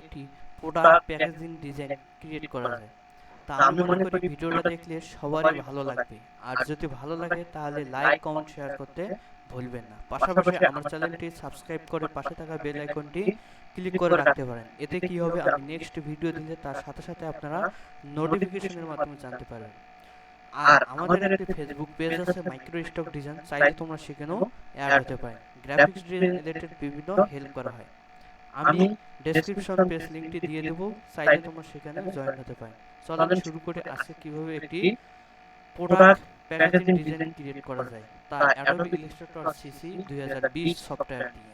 একটি product packaging design create করা যায়। তা আমি মনে করি ভিডিওটা দেখলে সবারই ভালো লাগবে। আর যদি ভালো লাগে তাহলে লাইক কমেন্ট শেয়ার করতে ভুলবেন না। পাশাপাশি আমার চ্যানেলটি সাবস্ক্রাইব করে পাশে থাকা বেল আইকনটি ক্লিক করে রাখতে পারেন। এতে কি হবে? আমি নেক্সট ভিডিও দিলে তার সাথে সাথে আপনারা নোটিফিকেশনের মাধ্যমে জানতে পারবেন। আর আমাদের একটি ফেসবুক পেজ আছে মাইক্রো স্টক ডিজাইন চাইলে তোমরা সেখানেও অ্যাড হতে পারে গ্রাফিক্স ডিজাইন রিলেটেড বিভিন্ন হেল্প করা হয়। আমি ডেসক্রিপশন পেজ লিংকটি দিয়ে দেব চাইলে তোমরা সেখানে জয়েন হতে পারে। চলো আমি শুরু করে আজকে কীভাবে একটি প্রোডাক্ট প্যাকেজিং ডিজাইন ক্রিয়েট করা যায়। তা অ্যাডোবি ইলাস্ট্রেটর সিসি 2020 সফটওয়্যার দিয়ে।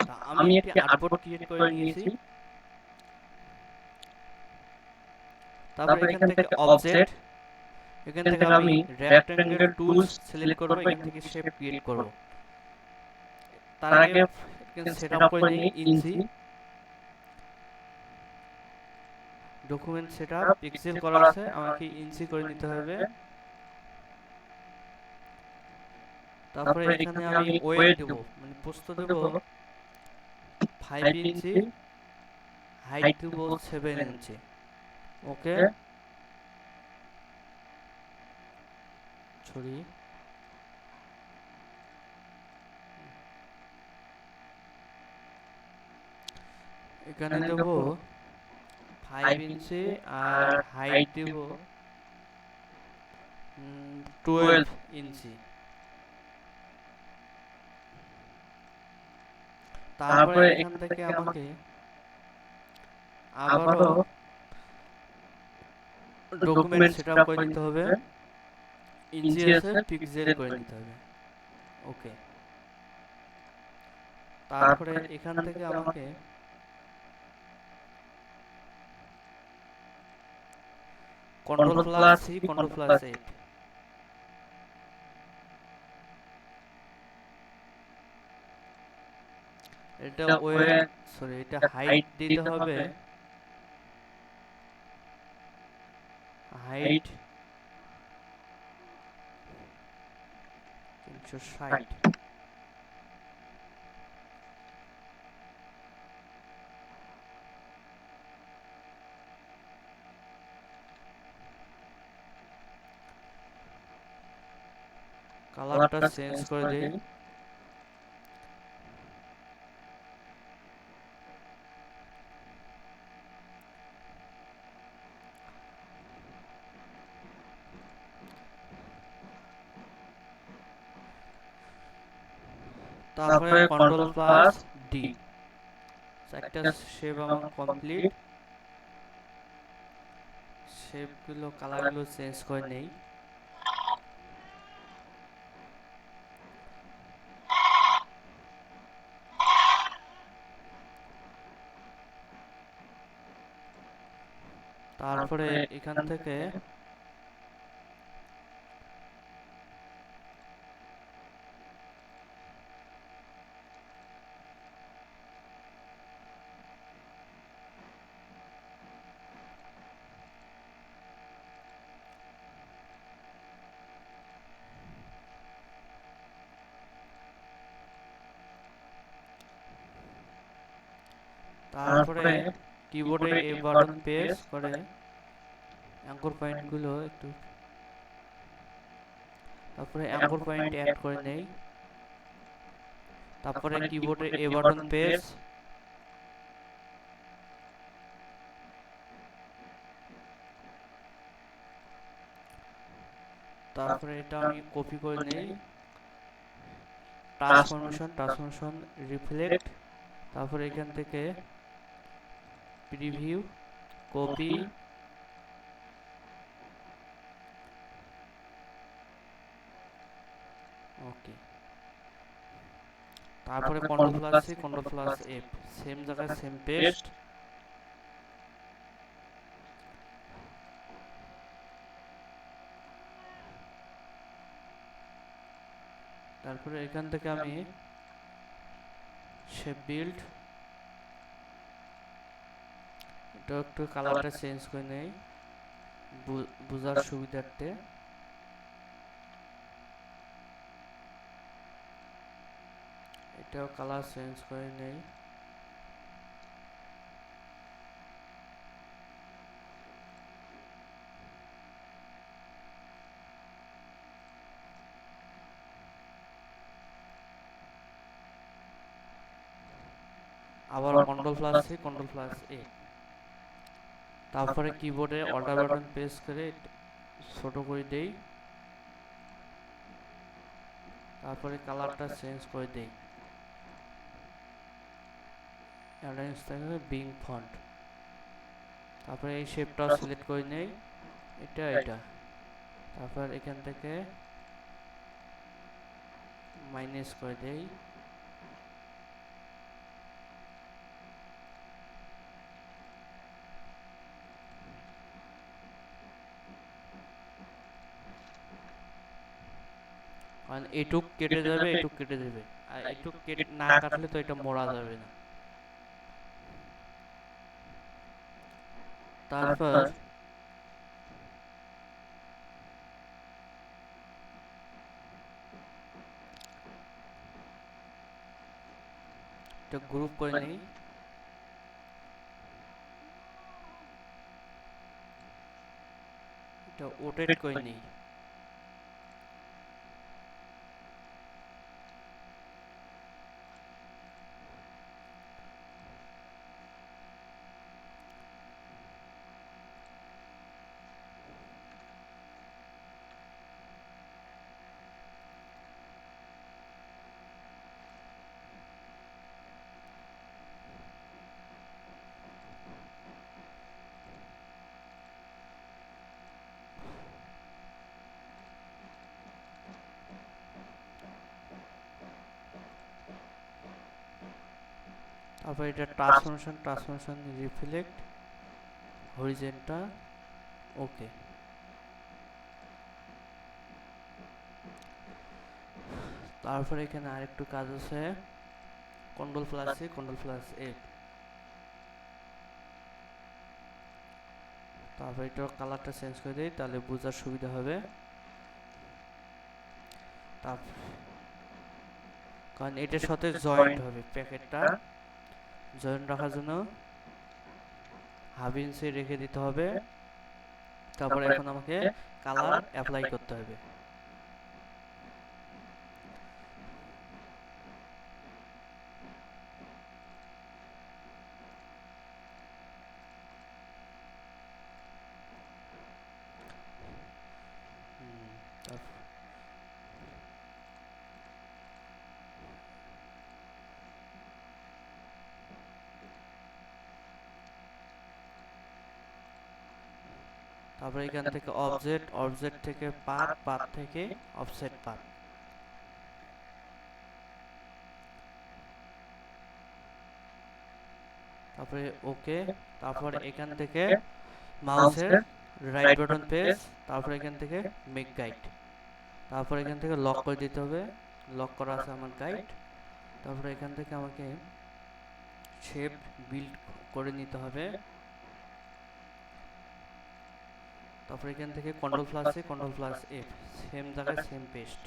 তা আমি একটি আর্টবোর্ড ক্রিয়েট করে নিয়েছি। তারপর এখান থেকে অবজেক্ট এখান থেকে আমি রেক্টেঙ্গেল টুলস সিলেক্ট করব এখান থেকে শেপ ক্রিয়েট করব। তার আগে এখানে সেটআপ করে নিই ইনসি ডকুমেন্ট সেটআপ পিক্সেল করা আছে আমাকে ইনসি করে নিতে হবে। তারপরে এখানে আমি ওয়েট দেব মানে প্রস্থ দেব 5 ইঞ্চি হাইট দেব 7 ইঞ্চি ওকে ছড়ি এখানে দেব 5 ইঞ্চি আর হাইট দেব 12 ইঞ্চি তারপরে এখান থেকে আমাকে আবারও ডকুমেন্ট সেটআপ করে নিতে হবে। ইনজিএসে পিক্সেল করে নিতে হবে। ওকে তারপরে এখান থেকে আমাকে control plus C control plus F এটা ওয়ে সরি এটা হাইট দিতে হবে। হাইট 360 কালারটা চেঞ্জ করে দিই তারপরে কন্ট্রোল প্লাস ডি চারটা শেপ আমার কমপ্লিট শেপগুলো কালারগুলো চেঞ্জ করে নেই তারপরে এখান থেকে তারপরে কিবোর্ডে এ বাটন প্রেস করে। অ্যাঙ্কর পয়েন্টগুলো একটু তারপরে অ্যাঙ্কর পয়েন্ট অ্যাড করে নেই। তারপরে কিবোর্ডে এ বাটন প্রেস তারপরে এটা আমি কপি করে নেই। ট্রান্সফরমেশন ট্রান্সফরমেশন রিফ্লেক্ট তারপরে এখান থেকে প্রিভিউ কপি ওকে তারপরে control plus C control plus F same জায়গায় সেম পেস্ট তারপরে এখান থেকে আমি শেপ বিল্ড তো একটু কালারটা চেঞ্জ করে নেই। বোঝার সুবিধার্থে। এটাও কালার চেঞ্জ করে নেই। আবার control plus C control plus A তারপরে কিবোর্ডে অল্টার বাটন প্রেস করে ছোট করে দেই। তারপরে কালারটা চেঞ্জ করে দেই। অ্যালায়েন্স থাকে বিং ফন্ট তারপরে এই শেপটাও সিলেক্ট করে নেই। এটা এটা। তারপর এখান থেকে মাইনাস করে দেই। কারণ এটুক কেটে যাবে এটুক কেটে যাবে আর এটুক কেটে না কাটলে তো এটা মোড়া যাবে না। তারপর এটা গ্রুপ করে নেই। এটা ওটেট করে নেই। তারপর এটা transformation transformation reflect horizontal okay তারপরে এখানে আরেকটু কাজ আছে control plus C control plus A তারপর এটা কালারটা চেঞ্জ করে দিই তাহলে বোঝার সুবিধা হবে। তারপর কারণ এটার সাথে জয়েন্ট হবে প্যাকেটটা জয়েন্ট রাখার জন্য হাফ ইঞ্চি রেখে দিতে হবে। তারপরে এখন আমাকে কালার অ্যাপ্লাই করতে হবে হুম, তারপর তারপরে এখান থেকে অবজেক্ট অবজেক্ট থেকে পাথ পাথ থেকে অফসেট পাথ তারপরে ওকে তারপর এখান থেকে মাউসের রাইট বাটন প্রেস তারপর এখান থেকে মেক গাইড তারপর এখান থেকে লক করে দিতে হবে। লক করা আছে আমার গাইড তারপরে এখান থেকে আমাকে শেপ বিল্ড করে নিতে হবে। তারপর এখান থেকে control plus A control plus F same জায়গায় সেম পেস্ট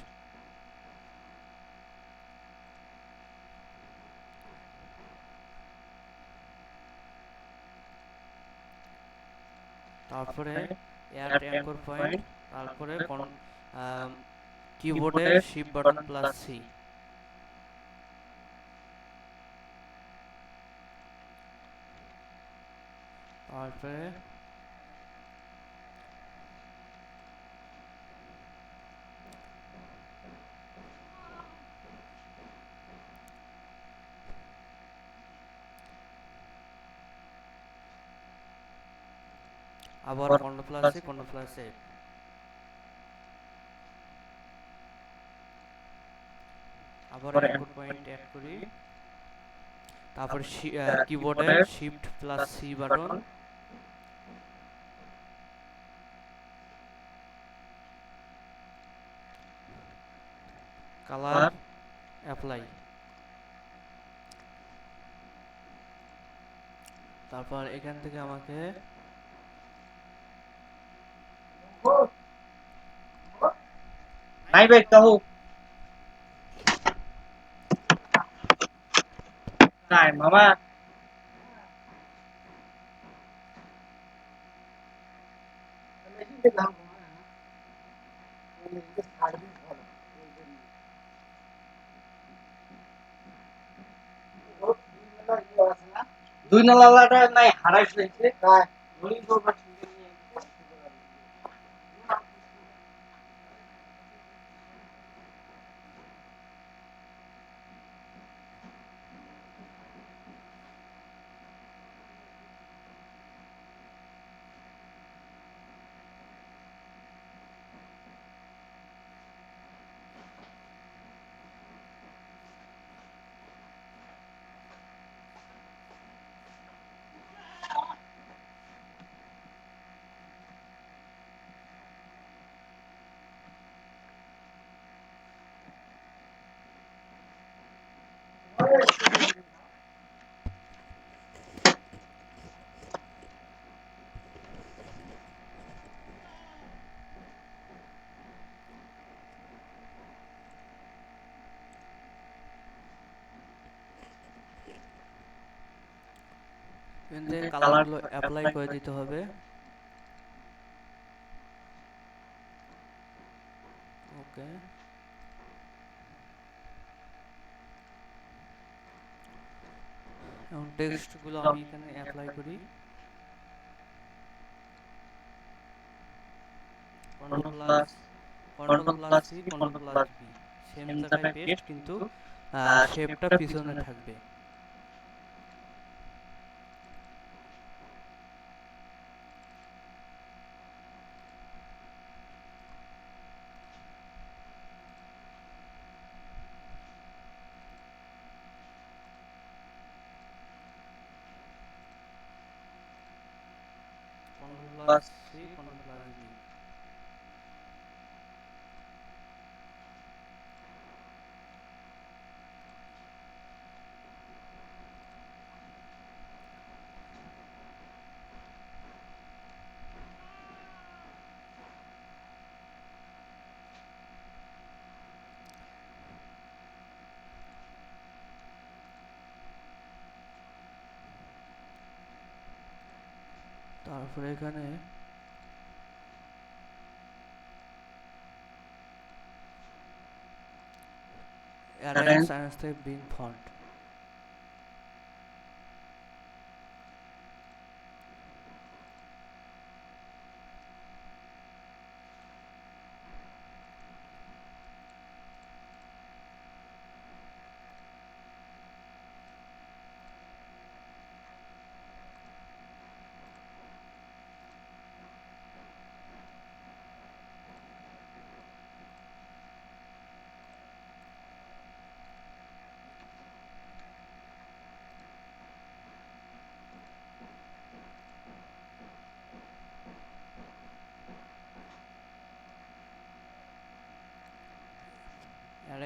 তারপরে অ্যাড অ্যাঙ্কর পয়েন্ট তারপরে কিবোর্ডে শিফট বাটন প্লাস সি তারপরে আবার কন্ট্রোল প্লাস সি কন্ট্রোল আবার অ্যাঙ্কর পয়েন্ট অ্যাড করি। তারপর কিবোর্ডে shift plus C button colour apply তারপর এখান থেকে আমাকে અહીં ભાઈ કહું Này mama দুই নালাটা নাই হারাই ফেলেছে তাই কালারগুলো অ্যাপ্লাই করে দিতে হবে ওকে এবং টেক্সটগুলো আমি এখানে অ্যাপ্লাই করি। সেম জায়গায় পেস্ট কিন্তু শেপটা পিছনে থাকবে control plus C control plus B তারপরে এখানে অ্যারেঞ্জ সায়েন্স থেকে বিং ফন্ট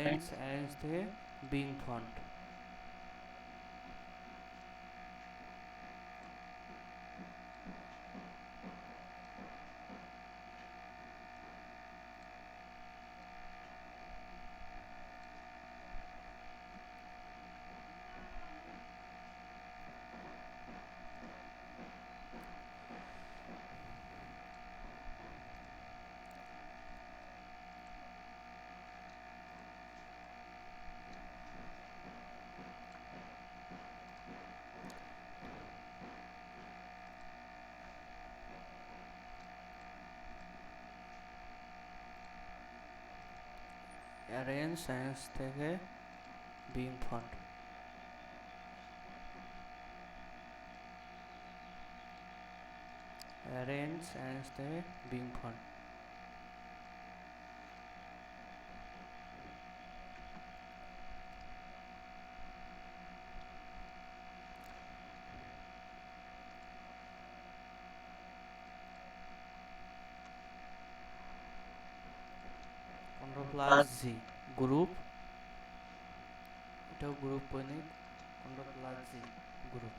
অ্যারেঞ্জ অ্যারেঞ্জ থেকে বিং ফন্ট অ্যারেঞ্জ সায়েন্স থেকে বিং ফন্ট অ্যারেঞ্জ সায়েন্স থেকে বিং ফন্ট জি গ্রুপ এটাও group control plus G group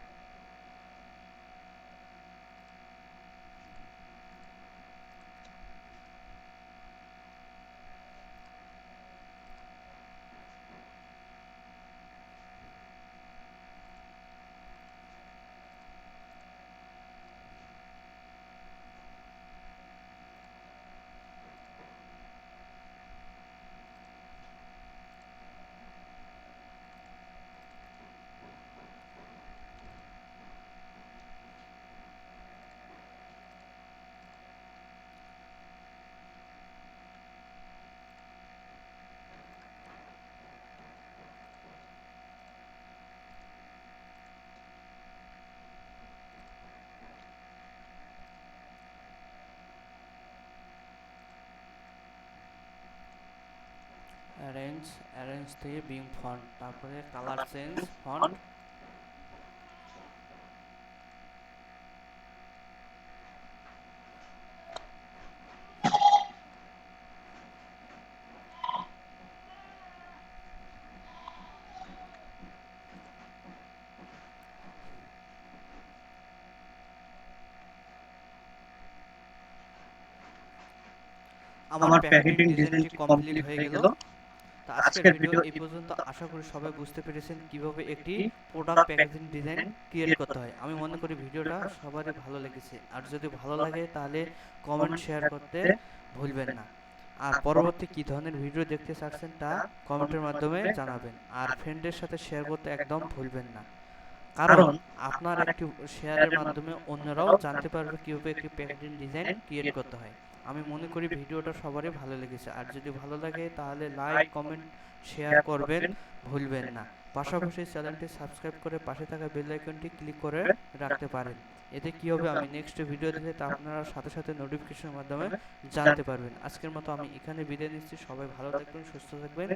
change থেকে বিং ফন্ট তারপরে colour change font আমার প্যাকেটিং ডিজাইনটি কমপ্লিট হয়ে গেল? আজকের ভিডিও এই পর্যন্ত আশা করি সবাই বুঝতে পেরেছেন কীভাবে একটি প্রোডাক্ট প্যাকেজিং ডিজাইন ক্রিয়েট করতে হয়। আমি মনে করি ভিডিওটা সবারই ভালো লেগেছে। আর যদি ভালো লাগে তাহলে কমেন্ট শেয়ার করতে ভুলবেন না। আর পরবর্তী কি ধরনের ভিডিও দেখতে চাচ্ছেন তা কমেন্টের মাধ্যমে জানাবেন। আর ফ্রেন্ডের সাথে শেয়ার করতে একদম ভুলবেন না। কারণ আপনার একটি শেয়ারের মাধ্যমে অন্যরাও জানতে পারবে কীভাবে একটি প্যাকেজিং ডিজাইন ক্রিয়েট করতে হয়। আমি মনে করি ভিডিওটা সবারই ভালো লেগেছে। আর যদি ভালো লাগে তাহলে লাইক কমেন্ট শেয়ার করবেন। ভুলবেন না। পাশাপাশি চ্যানেলটি সাবস্ক্রাইব করে পাশে থাকা বেল আইকনটি ক্লিক করে রাখতে পারেন। এতে কি হবে? আমি নেক্সট ভিডিও দিলে তা আপনারা সাথে সাথে নোটিফিকেশনের মাধ্যমে জানতে পারবেন। আজকের মতো আমি এখানে বিদায় নিচ্ছি। সবাই ভালো থাকবেন সুস্থ থাকবেন।